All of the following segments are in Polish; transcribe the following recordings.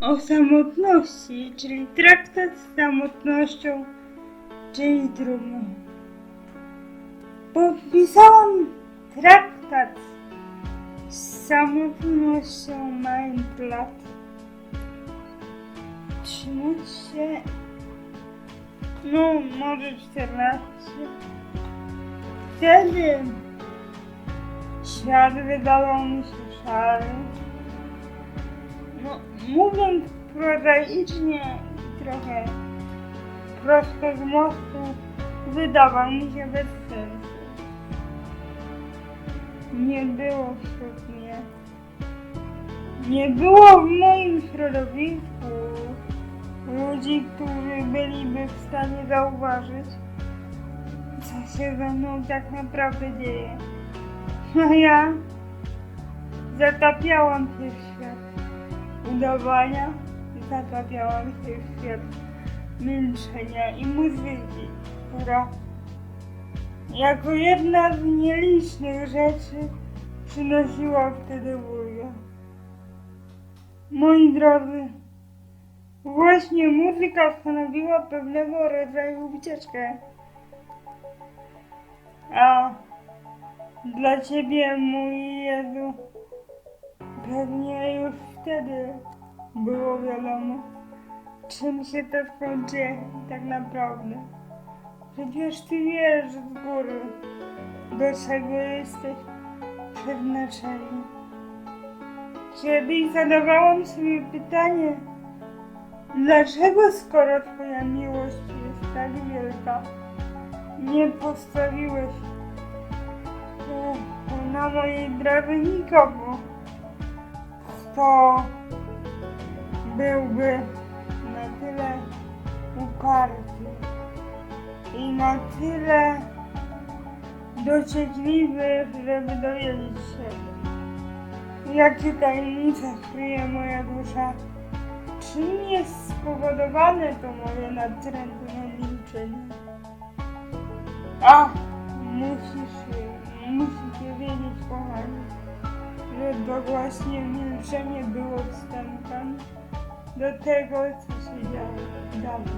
o samotności, czyli traktat z samotnością, czyli drugą. Podpisałam traktat z samotnością mając lat 13, no może 14. Wtedy świat wydawał mi się szary. No, mówiąc prozaicznie i trochę prosto z mostu, wydawał mi się bez sensu. Nie było wśród mnie. Nie było w moim środowisku ludzi, którzy byliby w stanie zauważyć, co się ze mną tak naprawdę dzieje. A ja zatapiałam się w świat udawania, zatapiałam się w świat milczenia i muzyki, która jako jedna z nielicznych rzeczy przynosiła wtedy ulgę. Moi drodzy, właśnie muzyka stanowiła pewnego rodzaju ucieczkę. A dla ciebie, mój Jezu, wtedy było wiadomo, czym się to skończy tak naprawdę. Przecież ty wiesz z góry, do czego jesteś przeznaczeni. Kiedyś zadawałam sobie pytanie, dlaczego skoro twoja miłość jest tak wielka, nie postawiłeś e, na mojej drodze nikogo, kto byłby na tyle uparty i na tyle dociekliwy, żeby dowiedzieć się, jakie tajemnice kryje moja dusza. Czym jest spowodowane to moje natrętne milczenie? A, musisz, musicie wiedzieć, kochani, to właśnie milczenie było wstępem do tego, co się działo dalej.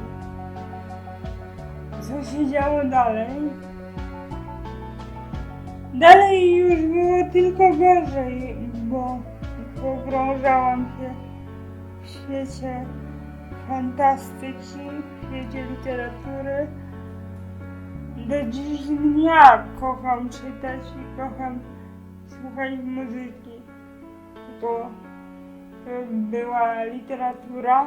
Co się działo dalej? Dalej już było tylko gorzej, bo pogrążałam się w świecie fantastyki, w świecie literatury. Do dziś dnia kocham czytać i kocham słuchać muzyki. To była literatura,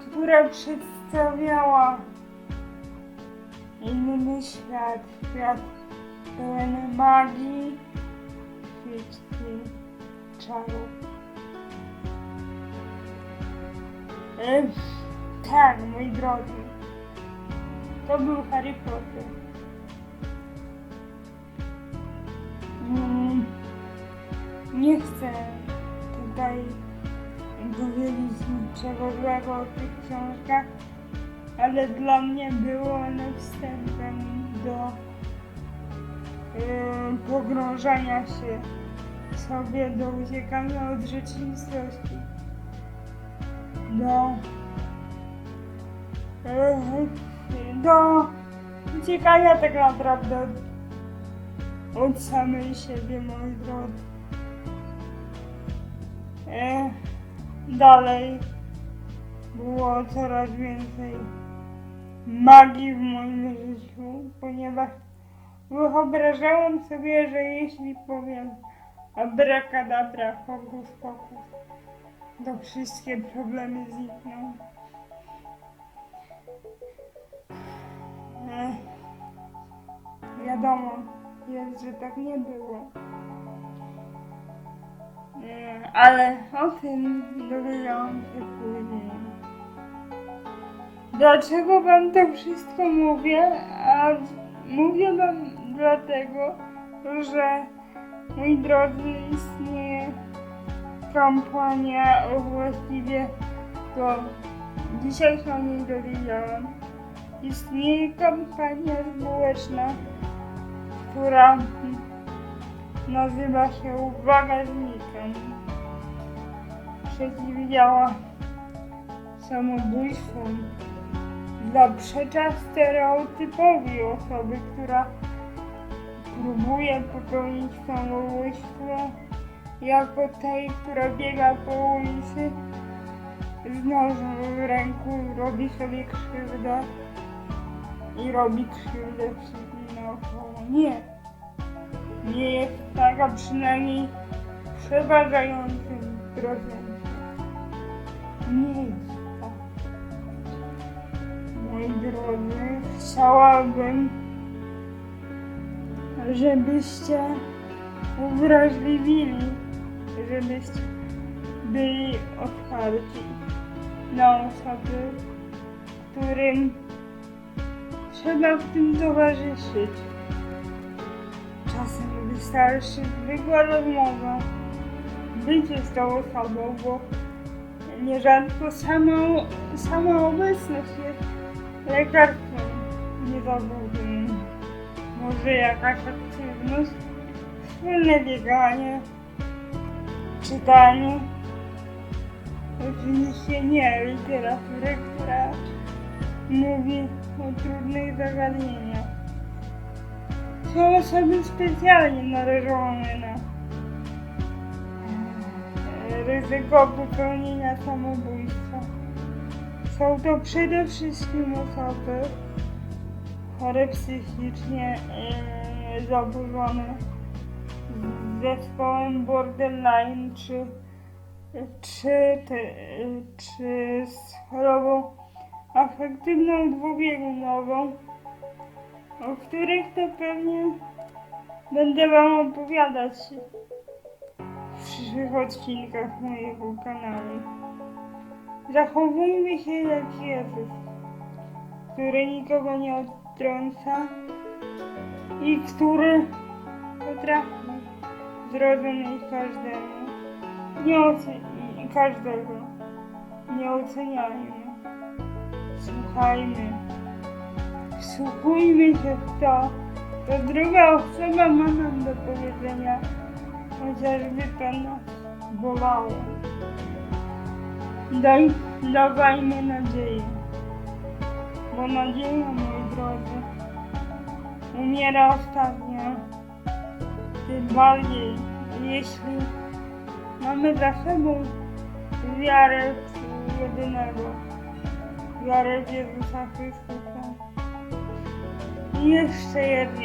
która przedstawiała inny świat, świat pełen magii, świeczki, czarów. Tak, moi drodzy, to był Harry Potter. Nie chcę tutaj powiedzieć niczego złego o tych książkach, ale dla mnie były one wstępem do yy, pogrążania się sobie, do uciekania od rzeczywistości, do do uciekania tak naprawdę od, od samej siebie, moi drodzy. E, dalej było coraz więcej magii w moim życiu, ponieważ wyobrażałam sobie, że jeśli powiem abracadabra, hokus pokus, to wszystkie problemy znikną. E, wiadomo, jest, że tak nie było. E, ale o tym dowiedziałam się później. Dlaczego wam to wszystko mówię? A mówię wam dlatego, że moi drodzy istnieje kampania, a właściwie to dzisiaj się o niej dowiedziałam. Istnieje kampania społeczna, która nazywa się Uwaga znikam. przeciwdziała samobójstwom. Zaprzecza stereotypowi osoby, która próbuje popełnić samobójstwo jako tej, która biega po ulicy z nożem w ręku, robi sobie krzywdę i robi krzywdę wszystkim naokoło. Nie. Nie jest taka przynajmniej przeważającym procencie. Nie jest tak. Moi drodzy, chciałabym, żebyście uwrażliwili, żebyście byli otwarci na osoby, którym trzeba w tym towarzyszyć. Wystarczy zwykła rozmowa, bycie z tą osobą, bo nierzadko sama, sama obecność jest lekarstwem niezawodnym. Może jakaś aktywność, wspólne bieganie, czytanie. Oczywiście nie literatury, która mówi o trudnych zagadnieniach. Są osoby specjalnie narażone na e, ryzyko popełnienia samobójstwa. Są to przede wszystkim osoby chore psychicznie, e, zaburzone z zespołem borderline czy, czy, czy z chorobą afektywną dwubiegunową, o których to pewnie będę Wam opowiadać w przyszłych odcinkach mojego kanału. Zachowujmy się jak Jezus, który nikogo nie odtrąca i który potrafi zrozumieć każdemu. Nie oceni każdego. Nie oceniajmy. Słuchajmy. Wsłuchujmy się w to, co druga osoba ma nam do powiedzenia, chociażby to nas bolało. Daj, dawajmy nadzieję, bo nadzieja, moi drodzy, umiera ostatnia. Tym bardziej, jeśli mamy za sobą wiarę jedynego, wiarę w Jezusa Chrystusa. Jeszcze jedno.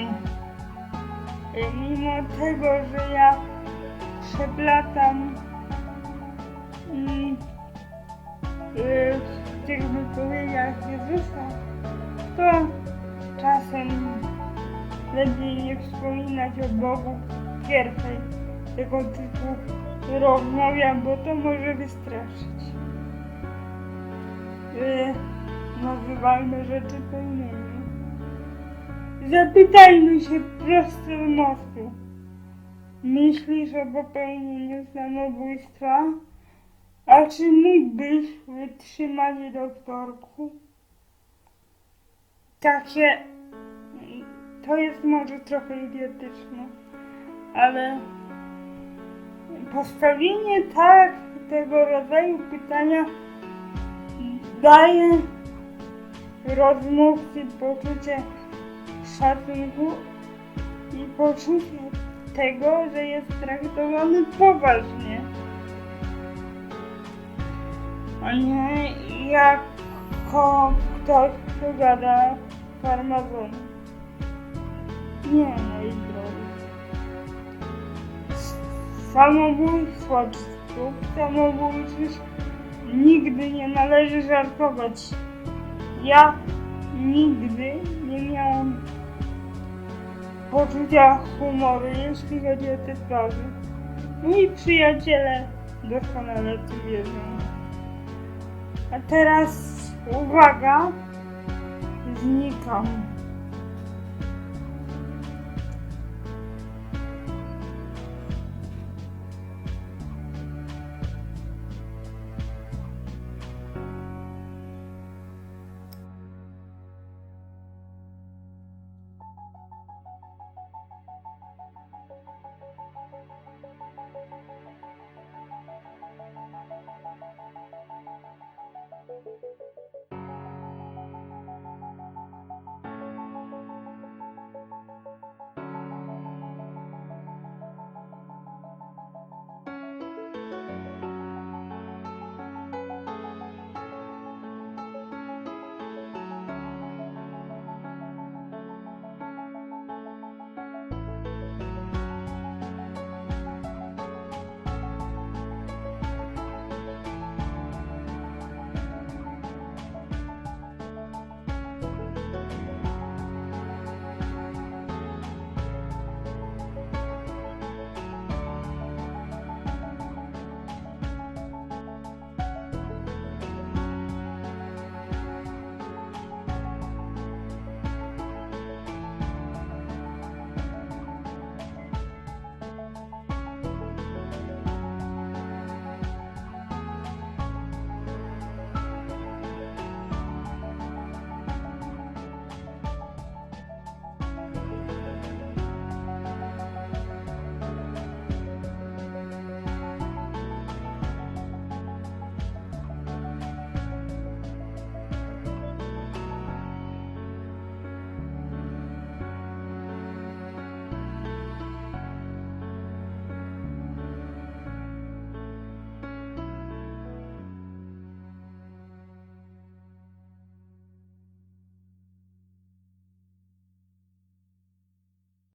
Y, Mimo tego, że ja przeplatam mm, y, w tych wypowiedziach Jezusa, to czasem lepiej nie wspominać o Bogu pierwszej tego typu rozmowie, bo to może wystraszyć. Yy, nazywajmy rzeczy imieniu. Zapytajmy się prosto w mózgu. Myślisz o popełnieniu samobójstwa? A czy mógłbyś wytrzymać do wtorku? Takie to jest może trochę idiotyczne, ale postawienie tak tego rodzaju pytania daje rozmówcy poczucie szacunku i poczucie tego, że jest traktowany poważnie, a nie jako ktoś, kto gada farmazony. Nie, moi drodzy. Samobójstwo prób samobójczych nigdy nie należy żartować. Ja nigdy nie miałam poczucia humoru, jeśli chodzi o te sprawy. Moi przyjaciele doskonale tym wiedzą. A teraz uwaga, znikam.